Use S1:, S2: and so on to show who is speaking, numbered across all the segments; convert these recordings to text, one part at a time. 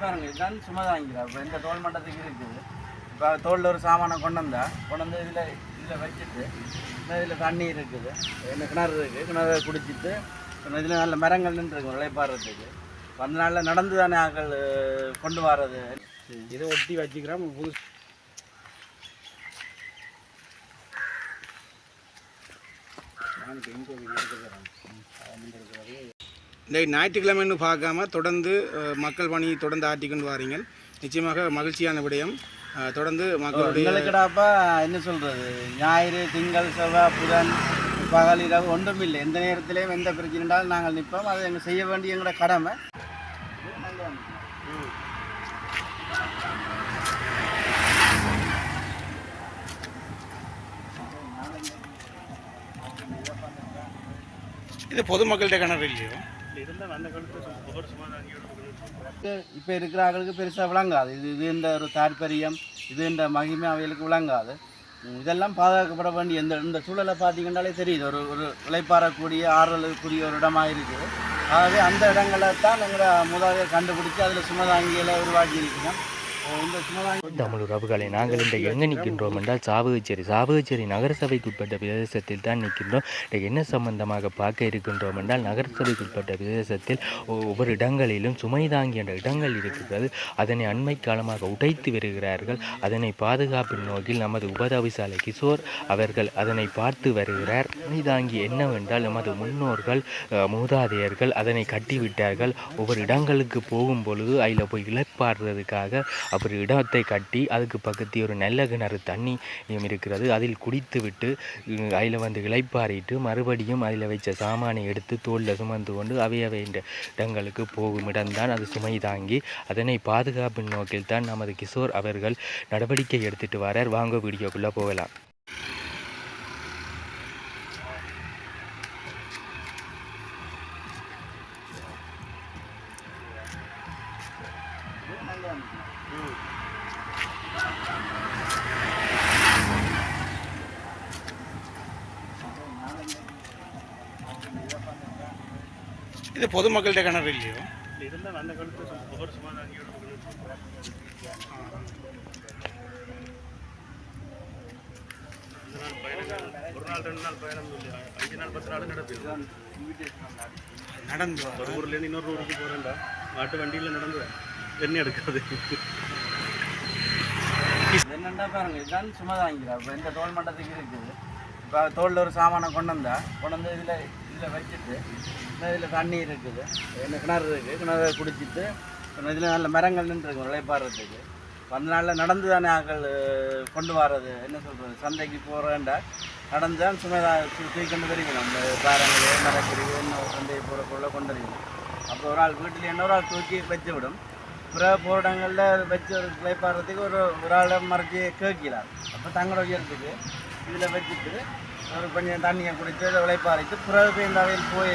S1: பாருங்க இதுதான் சும்மா தாங்கிறா இப்போ இந்த தோல் மட்டத்துக்கு இருக்குது இப்போ தோலில் ஒரு சாமானை கொண்டு வந்தா கொண்டு வந்து இதில் இதில் வச்சுட்டு இதில் தண்ணி இருக்குது. இந்த கிணறு இருக்குது கிணறு குடிச்சிட்டு இதில் நல்ல மரங்கள் நின்றுருக்கும் இழைப்பாடுறதுக்கு அந்த நாளில் நடந்து தானே ஆக்கள் கொண்டு வர்றது
S2: இதை ஒட்டி வச்சுக்கிறோம் புது இந்த ஞாயிற்றுக்கிழமைன்னு பார்க்காம தொடர்ந்து மக்கள் பணியை தொடர்ந்து ஆற்றிக்கொண்டு வாரீங்க. நிச்சயமாக மகிழ்ச்சியான விடயம். தொடர்ந்து மக்களுடைய
S1: எங்களுக்குடாப்பா என்ன சொல்கிறது ஞாயிறு திங்கள் செவ்வாய் புதன் பகல் இரவு ஒன்றும் இல்லை. எந்த நேரத்திலையும் எந்த பிரச்சனைனாலும் நாங்கள் நிற்போம். அதை எங்கள் செய்ய வேண்டிய எங்களோட கடமை.
S2: இது பொதுமக்கள்கிட்ட கிணறு இல்லையோ?
S1: இப்போ இருக்கிற ஆட்களுக்கு பெருசாக விளங்காது. இது இது என்ற ஒரு தாற்பயம் இதுன்ற மகிமை அவைகளுக்கு விளங்காது. இதெல்லாம் பாதுகாக்கப்பட வேண்டிய எந்த இந்த சூழலை பார்த்தீங்கன்னாலே தெரியுது. ஒரு ஒரு விளைப்பாறக்கூடிய ஆறுதலுக்குரிய ஒரு இடமாக இருக்குது ஆகவே அந்த இடங்களை தான் எங்களை முதலாக கண்டுபிடிச்சி அதில் சுமதாங்கியில் உருவாக்கி இருக்கிறோம்
S3: தமிழ் உறவுகளை நாங்கள் இந்த எங்கே நிற்கின்றோம் என்றால் சாவகச்சேரி சாவகச்சேரி நகரசபைக்குட்பட்ட பிரதேசத்தில் தான் நிற்கின்றோம். என்ன சம்பந்தமாக பார்க்க இருக்கின்றோம் என்றால் நகரசபைக்குட்பட்ட பிரதேசத்தில் ஒவ்வொரு இடங்களிலும் சுமை தாங்கி என்ற இடங்கள் இருக்கிறது. அதனை அண்மை காலமாக உடைத்து வருகிறார்கள். அதனை பாதுகாப்பின் நோக்கில் நமது உபதவிசாலை கிஷோர் அவர்கள் அதனை பார்த்து வருகிறார். சுமை தாங்கி என்னவென்றால் நமது முன்னோர்கள் மூதாதையர்கள் அதனை கட்டிவிட்டார்கள். ஒவ்வொரு இடங்களுக்கு போகும் பொழுது அதில் போய் இழப்பாடுறதுக்காக ஒரு இடத்தை கட்டி அதுக்கு பக்கத்தில் ஒரு நல்ல கிணறு தண்ணி இருக்கிறது. அதில் குடித்து விட்டு அதில் வந்து இளைப்பாறிட்டு மறுபடியும் அதில் வைச்ச சாமானை எடுத்து தோளில் சுமந்து கொண்டு அவை அவை இந்த இடங்களுக்கு போகும் இடம்தான் அது சுமை தாங்கி அதனை பாதுகாப்பின் நோக்கில் தான் நமது கிஷோர் அவர்கள் நடவடிக்கை எடுத்துட்டு வரார். வாங்க வீடியோக்குள்ளே போகலாம்.
S2: இது பொதுமக்கள்கிட்ட கிணறு இல்லையோ? நடந்து. வா.
S4: ஒரு ஊர்லேருந்து இன்னொரு ஊருக்கு போகிறேன்டா மாட்டு வண்டியில் நடந்து எண்ணெய் எடுக்காது.
S1: என்னென்னா பாருங்க இதுதான் சும்மா தாங்கிறா இப்போ இந்த தோல் மட்டத்துக்கு இருக்குது. இப்போ தோலில் ஒரு சாமானை கொண்டு வந்தா கொண்டு வந்து இதில் இதில் வச்சுட்டு இதில் தண்ணி இருக்குது. என்ன கிணறு இருக்குது. கிணறு குடிச்சிட்டு இதில் நல்ல மரங்கள் நின்றுருக்கும் இழைப்பாடுறதுக்கு அந்த நாளில் நடந்து தானே ஆக்கள் கொண்டு வர்றது என்ன சொல்கிறது சந்தைக்கு போகிறேன்டா நடந்து தான் சும்மா தூக்கிட்டு தெரியும் நம்ம பாரங்கள் மரக்கறிவு என்ன சந்தைக்கு போகிறக்குள்ளே கொண்டு வருவீங்க. அப்போ ஒரு ஆள் வீட்டில் இன்னொரு ஆள் தூக்கி வச்சு விடும். பிற போராட்டங்களில் வச்சு ஒரு ஒரு ஒரு ஆளை மறைச்சி கேட்கிறார். அப்போ தங்களோட உயரத்துக்கு இதில் வச்சுட்டு ஒரு கொஞ்சம் தண்ணியை குடித்து அதை உழைப்பாரிட்டு பிறகு போய் இந்த அவையில் போய்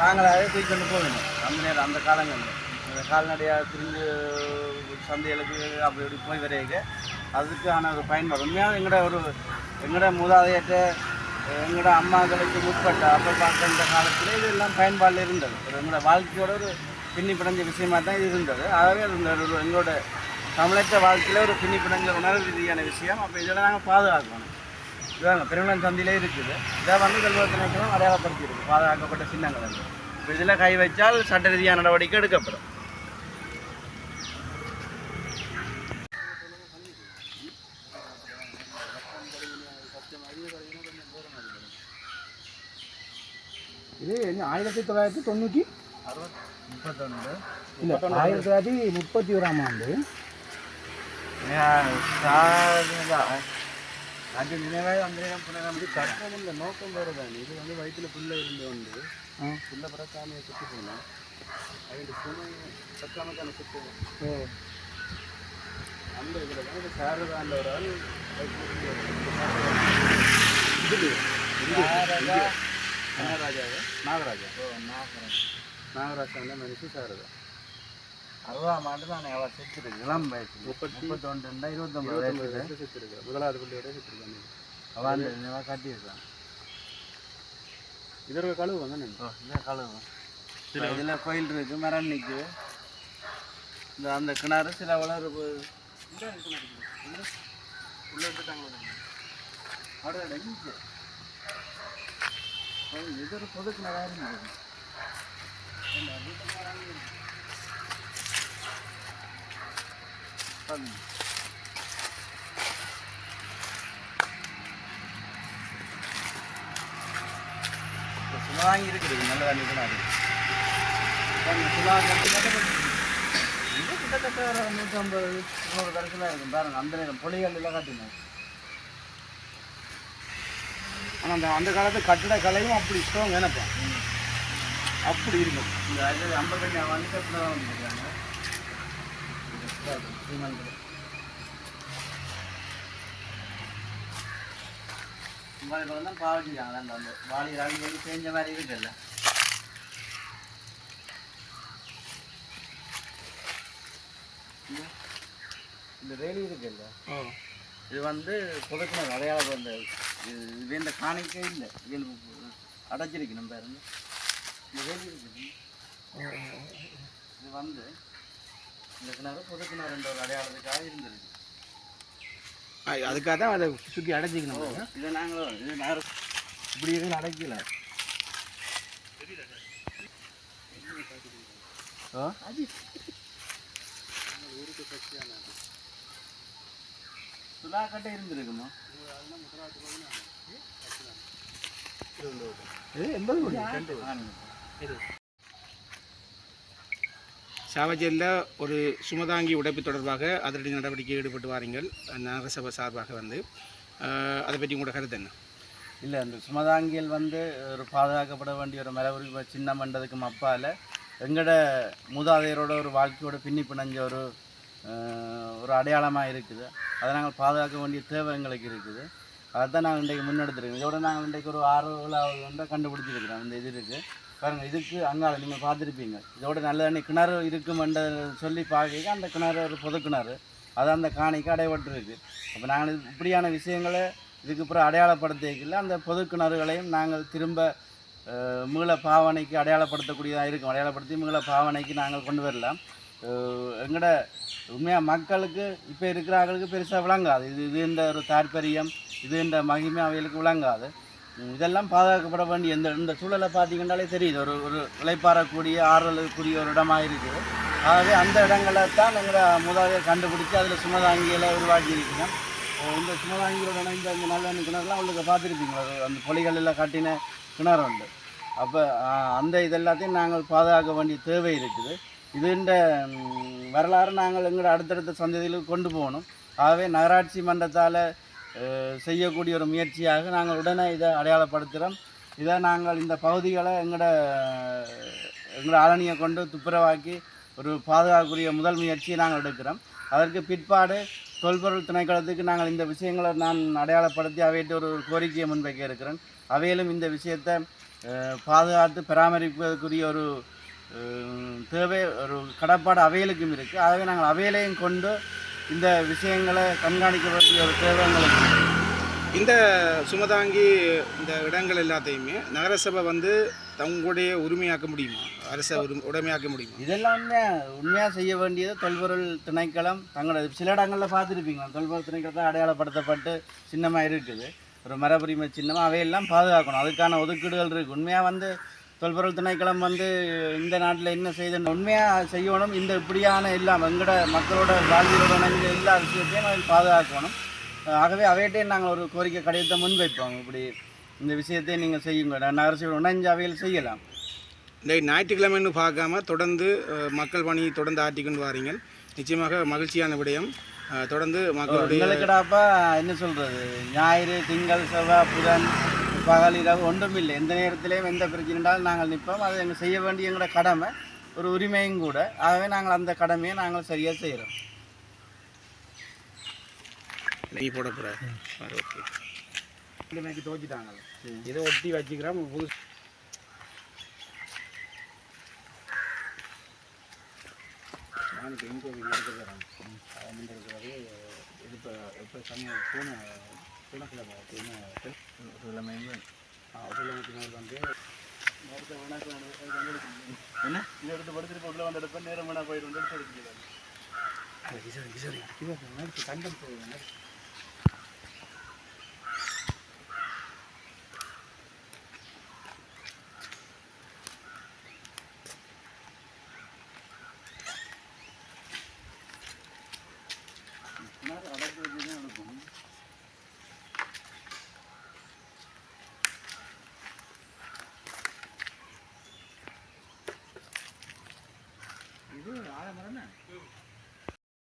S1: நாங்களாகவே தூக்கி கொண்டு போகணும். அந்த நேரம் அந்த காலங்களில். அந்த கால்நடையாக திரிஞ்சு சந்தைகளுக்கு அப்படி இப்படி போய் வரையங்க அதுக்கான ஒரு பயன்பாடு. உண்மையாக எங்களோட ஒரு எங்களோட மூதாதையற்ற எங்களோட அம்மாக்களுக்கு முற்பட்ட அப்போ பார்க்கின்ற காலத்தில் இதெல்லாம் பயன்பாடில் இருந்தது. ஒரு எங்களோட வாழ்க்கையோட ஒரு பின்னி பிணைஞ்ச விஷயமாக தான் இது இருந்தது. ஆகவே அது ஒரு எங்களோட தமிழற்ற வாழ்க்கையில் ஒரு பின்னி பிணைஞ்ச உணர்வு ரீதியான விஷயம். அப்போ இதெல்லாம் நாங்கள் பாதுகாக்கணும். இதாங்க பெருமளம் சந்திலே இருக்குது. இதை வந்து கல்வத்தினைக்கும் அடையாளப்படுத்தியிருக்கு. பாதுகாக்கப்பட்ட சின்னங்கள் வந்து இப்போ இதில் கை வச்சால் சட்ட ரீதியான நடவடிக்கை எடுக்கப்படும்.
S2: இது என்ன ஆயிரத்தி தொள்ளாயிரத்தி தொண்ணூற்றி
S1: அறுபத்தி முப்பத்தொன்று
S2: இல்லை ஆயிரத்தி தொள்ளாயிரத்தி முப்பத்தி ஓராம் ஆண்டு.
S1: அது நினைவாக வந்து புனரமைச்சு கஷ்டம் இல்லை நோக்கம் வேறு தான் இது வந்து வயிற்றுல புல்ல இருந்து வந்து புல்ல பிறக்காமையை சுற்றி போகணும் அது புண்ணு சக்காமக்கான சுற்றுவோம் அந்த இதில் வந்து சாரதாண்ட ஒரு ஆள் சாரதா. நாகராஜாவா? நாகராஜா. ஓ நாகராஜா. நாகராஜா. வந்து மனுஷி சாரதா அறுபதாம் ஆண்டு நான் அவள் செத்துருக்கு. இளம் வயசு. முப்பத்தி முப்பத்தொன்று இருபத்தொம்பது வயசு
S4: செத்துருக்கேன் முதலாவது பிள்ளையோட செத்துருக்கேன்
S1: அவள் அந்த நினைவாக கட்டியிருக்கான்
S4: இதற்கு கழுவு வந்து
S1: இதான் கழுவு. இதில் கோயில் இருக்கு மரம் நிற்குது இந்த அந்த கிணறு சில வளரு உள்ள. அது இது ஒரு பொது கிணறா இருந்தது ஏண்டா, இருக்குது நல்ல தண்ணி கிணறு பாருங்க, கிட்டத்தட்ட ஒரு நூற்றம்பது நூறு கணக்கில் இருக்கும் பாருங்க அந்த நேரம் புலிகள் எல்லாம் காட்டினேன்
S2: ஆனால் அந்த அந்த காலத்து கட்டிட கலையும் அப்படி ஸ்ட்ராங் என்னப்பா
S1: அப்படி இருக்கும். இந்த ஐம்பது ஐம்பத்தஞ்சு வந்து கட்டில தான் வந்துருக்காங்க ஸ்ரீமந்தில் இப்போ தான் பாவச்சிருக்காங்க அந்த அந்த வாலி ராகி வந்து செஞ்ச மாதிரி இருக்குல்ல இந்த- இந்த வேலி இருக்குல்ல இது வந்து புதக்கிணறு அடையாளம் அந்த இது இது இந்த காணிக்கே இல்லை இயல்பு அடைச்சிருக்கணும் பாருங்க. இந்த வேலி இருக்குது இது வந்து இந்த கிணறு புதக்கிணறு என்ற ஒரு அடையாளத்துக்காக இருந்திருக்கு
S2: அதுக்காக தான் அதை சுற்றி அடைச்சிக்கணும்
S1: இதை நாங்களும் இது இப்படி எதுவும் அடைக்கல. சுலாக்கட்டை இருந்திருக்குமா?
S2: எண்பது கோடி சாவச்சேரியில் ஒரு சுமதாங்கி உடைப்பு தொடர்பாக அதிரடி நடவடிக்கை ஈடுபட்டு வாருங்கள். நகரசபை சார்பாக வந்து அதை பற்றி உங்களோட கருத்து என்ன?
S1: இல்லை அந்த சுமதாங்கியில் வந்து ஒரு பாதுகாக்கப்பட வேண்டிய ஒரு மரபுரிமை சின்னம்ன்றதுக்கும் அப்பால் எங்களோட மூதாதையரோட ஒரு வாழ்க்கையோட பின்னி பிணைஞ்ச ஒரு ஒரு அடையாளமாக இருக்குது. அதை நாங்கள் பாதுகாக்க வேண்டிய தேவை எங்களுக்கு இருக்குது. தான் நாங்கள் இன்றைக்கு முன்னெடுத்துருக்கோம். இதோட நாங்கள் இன்றைக்கு ஒரு ஆறு வந்து கண்டுபிடிச்சிருக்கிறோம் அந்த இது இருக்குது பாருங்கள் இதுக்கு அங்கால நீங்கள் பார்த்துருப்பீங்க. இதோட நல்ல தண்ணி கிணறு இருக்குமென்ற சொல்லி பார்க்க அந்த கிணறு ஒரு பொது கிணறு. அது அந்த காணிக்கு அடைபட்டுருக்கு. அப்போ நாங்கள் இது- இப்படியான விஷயங்களை இதுக்கு அப்புறம் அடையாளப்படுத்திக்கல அந்த பொது கிணறுகளையும் நாங்கள் திரும்ப மீள பாவனைக்கு அடையாளப்படுத்தக்கூடியதாக இருக்கும். அடையாளப்படுத்தி மீள பாவனைக்கு நாங்கள் கொண்டு வரலாம். எங்களோட எங்கட உண்மையாக மக்களுக்கு இப்போ இருக்கிறவங்களுக்கு பெருசாக விளங்காது. இது இதுன்ற ஒரு தாற்பயம் இதுன்ற மகிமை அவைகளுக்கு விளங்காது. இதெல்லாம் பாதுகாக்கப்பட வேண்டிய இந்த இந்த சூழலை பார்த்தீங்கன்னாலே தெரியுது ஒரு ஒரு இளைப்பாறக்கூடிய ஆறுதலுக்குரிய ஒரு இடமாக இருக்குது ஆகவே அந்த இடங்களை தான் எங்களை முதலில் கண்டுபிடிச்சி அதில் சுமதாங்கியெல்லாம் உருவாக்கியிருக்குங்க இந்த சுமதாங்கியோட இணைந்த இந்த நல்ல கிணறுலாம் உங்களுக்கு பார்த்துருப்பீங்களா? அந்த பொலிகளில் கட்டின கிணறு உண்டு. அப்போ அந்த இதெல்லாத்தையும் நாங்கள் பாதுகாக்க வேண்டிய தேவை இருக்குது. இதுன்ற வரலாறு நாங்கள் எங்களோட அடுத்தடுத்த சந்ததிகளுக்கு கொண்டு போகணும். ஆகவே நகராட்சி மன்றத்தால் செய்யக்கூடிய ஒரு முயற்சியாக நாங்கள் உடனே இதை அடையாளப்படுத்துகிறோம். இதை நாங்கள் இந்த பகுதிகளை எங்களோட எங்களோட ஆளணியை கொண்டு துப்புரவாக்கி ஒரு பாதுகாக்கக்கூடிய முதல் முயற்சியை நாங்கள் எடுக்கிறோம். அதற்கு பிற்பாடு தொல்பொருள் திணைக்களத்துக்கு நாங்கள் இந்த விஷயங்களை நான் அடையாளப்படுத்தி அவையிட்டு ஒரு கோரிக்கையை முன்வைக்க இருக்கிறேன் அவையிலும் இந்த விஷயத்தை பாதுகாத்து பராமரிப்பதற்குரிய ஒரு தேவை ஒரு கடப்பாடு அவைகளுக்கும் இருக்குது ஆகவே நாங்கள் அவையிலையும் கொண்டு இந்த விஷயங்களை கண்காணிக்க வேண்டிய ஒரு தேவை எங்களுக்கு.
S2: இந்த சுமதாங்கி இந்த இடங்கள் எல்லாத்தையுமே நகரசபை வந்து தங்களுடைய உரிமையாக்க முடியுமா? அரச உரிமை உடைமையாக்க முடியுமா?
S1: இதெல்லாம் உண்மையாக செய்ய வேண்டியது தொல்பொருள் திணைக்களம். தங்களோட சில இடங்களில் பார்த்துருப்பீங்க தொல்பொருள் திணைக்களத்தை அடையாளப்படுத்தப்பட்டு சின்னமாக இருக்குது. ஒரு மரபுரிமை சின்னமாக அவையெல்லாம் பாதுகாக்கணும். அதுக்கான ஒதுக்கீடுகள் இருக்குது உண்மையாக வந்து தொல்பொருள் திணைக்களம் வந்து இந்த நாட்டில் என்ன செய்யுதுன்னு உண்மையாக செய்யணும் இந்த இப்படியான எல்லாம் எங்களோட மக்களோட வாழ்வியலோட இணைந்த எல்லா விஷயத்தையும் நாங்கள் பாதுகாக்கணும். ஆகவே அவையிட்டே நாங்கள் ஒரு கோரிக்கை கடிதத்தை முன்வைப்போம். இப்படி இந்த விஷயத்தை நீங்கள் செய்யுங்க. நகரசபை இணைஞ்ச அவையில் செய்யலாம்.
S2: இந்த ஞாயிற்றுக்கிழமைன்னு பார்க்காம தொடர்ந்து மக்கள் பணி தொடர்ந்து ஆற்றிக்கொண்டு வாரீங்கள் நிச்சயமாக மகிழ்ச்சியான விடயம். தொடர்ந்து மக்களுடைய
S1: என்ன சொல்றது? ஞாயிறு திங்கள் செவ்வாய் புதன் பகல் இரவு ஒன்றும் இல்லை எந்த நேரத்திலையும் எந்த பிரச்சனைனாலும் நாங்கள் நிற்போம். அது எங்கள் செய்ய வேண்டிய எங்களோட கடமை. ஒரு உரிமையும் கூட. ஆகவே நாங்கள் அந்த கடமையை நாங்கள் சரியாக செய்கிறோம்.
S2: நீ போட போகிற ஓகே. இன்னைக்கு துவச்சிட்டாங்க இதை ஒட்டி வச்சுக்கிறோம். புது நான் எங்கே எடுத்துக்கிறேன் எங்கே இருக்கிறது இது இப்போ இப்போ சமயம் போன வந்து
S1: என்ன? இதை எடுத்து படுத்துட்டு உள்ள வந்து எடுப்பேன் நேரம் வேணா போயிட்டு வந்து எடுத்து
S5: சரி சரி சரி தங்கம் போகுது